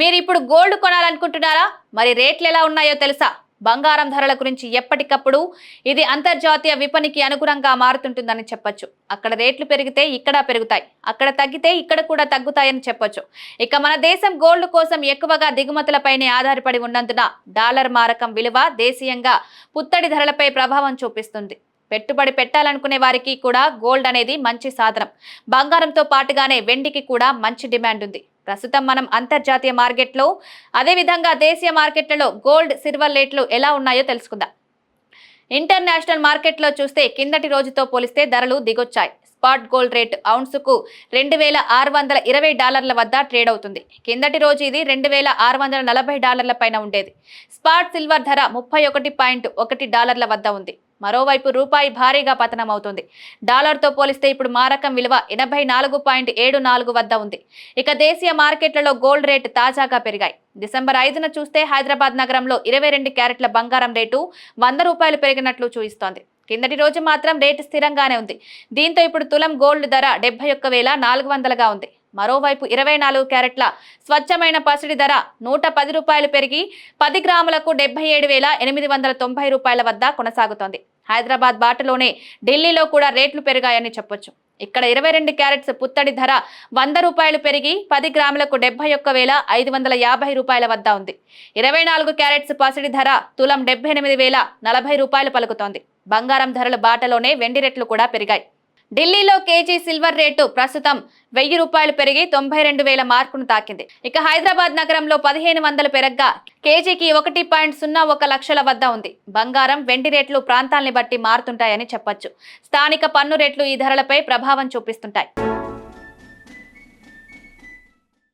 మీరు ఇప్పుడు గోల్డ్ కొనాలనుకుంటున్నారా? మరి రేట్లు ఎలా ఉన్నాయో తెలుసా? బంగారం ధరల గురించి ఎప్పటికప్పుడు ఇది అంతర్జాతీయ విపణికి అనుగుణంగా మారుతుంటుందని చెప్పొచ్చు. అక్కడ రేట్లు పెరిగితే ఇక్కడ పెరుగుతాయి. అక్కడ తగ్గితే ఇక్కడ కూడా తగ్గుతాయని చెప్పొచ్చు. ఇక మన దేశం గోల్డ్ కోసం ఎక్కువగా దిగుమతులపైనే ఆధారపడి ఉన్నందున డాలర్ మారకం విలువ దేశీయంగా పుత్తడి ధరలపై ప్రభావం చూపిస్తుంది. పెట్టుబడి పెట్టాలనుకునే వారికి కూడా గోల్డ్ అనేది మంచి సాధనం. బంగారంతో పాటుగానే వెండికి కూడా మంచి డిమాండ్ ఉంది. ప్రస్తుతం మనం అంతర్జాతీయ మార్కెట్లో అదేవిధంగా దేశీయ మార్కెట్లలో గోల్డ్ సిల్వర్ రేట్లు ఎలా ఉన్నాయో తెలుసుకుందాం. ఇంటర్నేషనల్ మార్కెట్లో చూస్తే కిందటి రోజుతో పోలిస్తే ధరలు దిగొచ్చాయి. స్పాట్ గోల్డ్ రేట్ ఔన్సుకు రెండు వేల ఆరు వందల ఇరవై డాలర్ల వద్ద ట్రేడ్ అవుతుంది. కిందటి రోజు ఇది రెండు వేల ఆరు వందల నలభై డాలర్ల పైన ఉండేది. స్పాట్ సిల్వర్ ధర ముప్పై ఒకటి పాయింట్ ఒకటి డాలర్ల వద్ద ఉంది. మరోవైపు రూపాయి భారీగా పతనమవుతుంది. డాలర్తో పోలిస్తే ఇప్పుడు మారకం విలువ ఎనభై నాలుగు పాయింట్ ఏడు నాలుగు వద్ద ఉంది. ఇక దేశీయ మార్కెట్లలో గోల్డ్ రేటు తాజాగా పెరిగాయి. డిసెంబర్ ఐదున చూస్తే హైదరాబాద్ నగరంలో ఇరవై రెండు క్యారెట్ల బంగారం రేటు వంద రూపాయలు పెరిగినట్లు చూపిస్తోంది. కిందటి రోజు మాత్రం రేటు స్థిరంగానే ఉంది. దీంతో ఇప్పుడు తులం గోల్డ్ ధర డెబ్బై ఒక్క వేల నాలుగు వందలుగా ఉంది. మరోవైపు ఇరవై నాలుగు క్యారెట్ల స్వచ్ఛమైన పసిడి ధర నూట పది రూపాయలు పెరిగి పది గ్రాములకు డెబ్బై ఏడు వేల ఎనిమిది వందల తొంభై రూపాయల వద్ద కొనసాగుతోంది. హైదరాబాద్ బాటలోనే ఢిల్లీలో కూడా రేట్లు పెరిగాయని చెప్పొచ్చు. ఇక్కడ ఇరవై రెండు క్యారెట్స్ పుత్తడి ధర వంద రూపాయలు పెరిగి పది గ్రాములకు డెబ్బై ఒక్క వేల ఐదు వందల యాభై రూపాయల వద్ద ఉంది. ఇరవై నాలుగు క్యారెట్స్ పసిడి ధర తులం డెబ్బై ఎనిమిది వేల నలభై రూపాయలు పలుకుతోంది. బంగారం ధరల బాటలోనే వెండి రేట్లు కూడా పెరిగాయి. ఢిల్లీలో కేజీ సిల్వర్ రేటు ప్రస్తుతం వెయ్యి రూపాయలు పెరిగి తొంభై రెండు వేల మార్కును తాకింది. ఇక హైదరాబాద్ నగరంలో పదిహేను వందలు పెరగ్గా కేజీకి ఒకటి పాయింట్ సున్నా ఒక లక్షల వద్ద ఉంది. బంగారం వెండి రేట్లు ప్రాంతాల్ని బట్టి మారుతుంటాయని చెప్పొచ్చు. స్థానిక పన్ను రేట్లు ఈ ధరలపై ప్రభావం చూపిస్తుంటాయి.